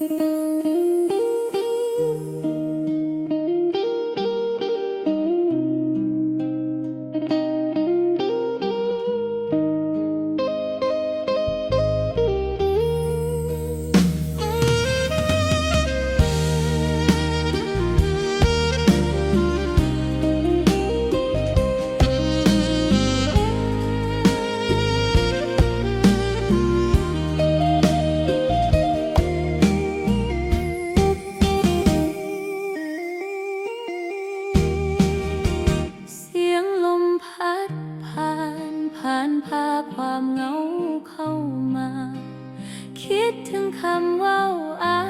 เความเหงาเข้ามา คิดถึงคำว่าอา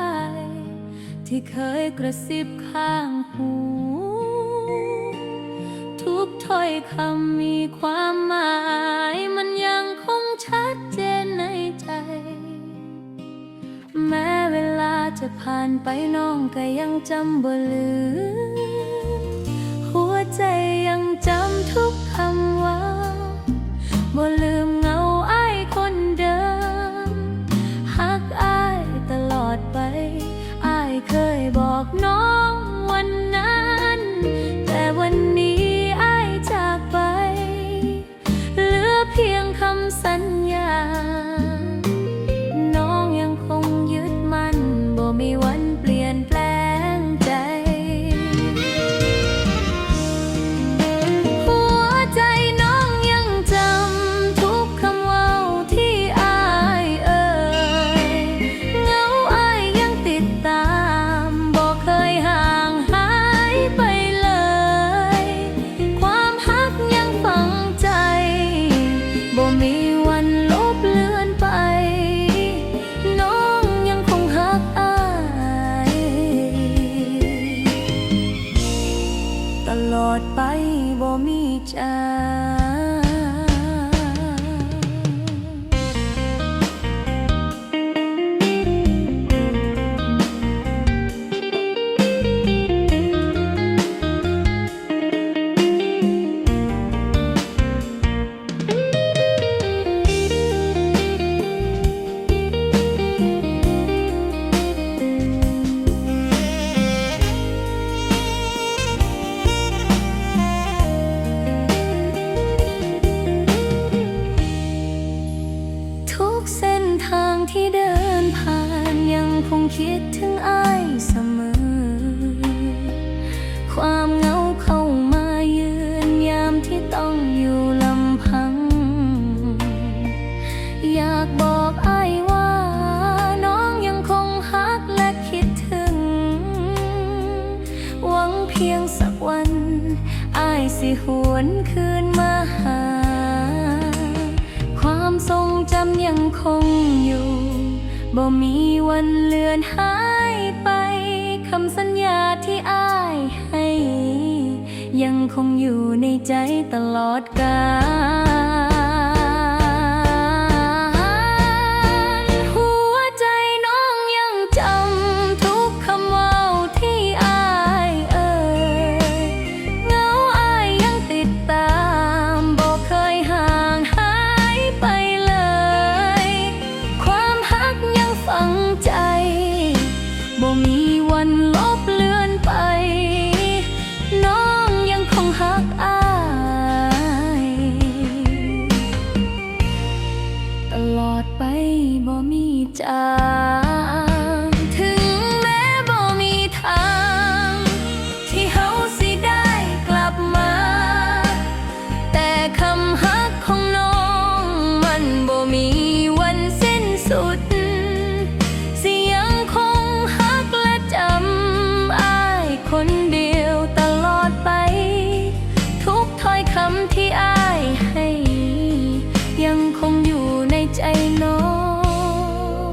ย ที่เคยกระซิบข้างหู ทุกถ้อยคำมีความหมาย มันยังคงชัดเจนในใจ แม้เวลาจะผ่านไปน้องก็ยังจำบ่ลืม ลือ คืนมาหา ความทรงจำยังคงอยู่ บ่มีวันเลือนหายไป คำสัญญาที่อ้ายให้ ยังคงอยู่ในใจตลอดกาล มีวันลบเลือนไป น้องยังคงฮักอาย ตลอดไปบ่มีจาง ที่อ้ายให้ ยังคงอยู่ในใจน้อง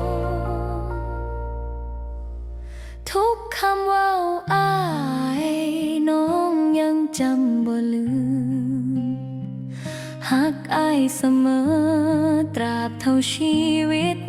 ทุกคำว่าอ้ายน้องยังจำบ่ลืมหักอ้ายเสมอตราบเท่าชีวิต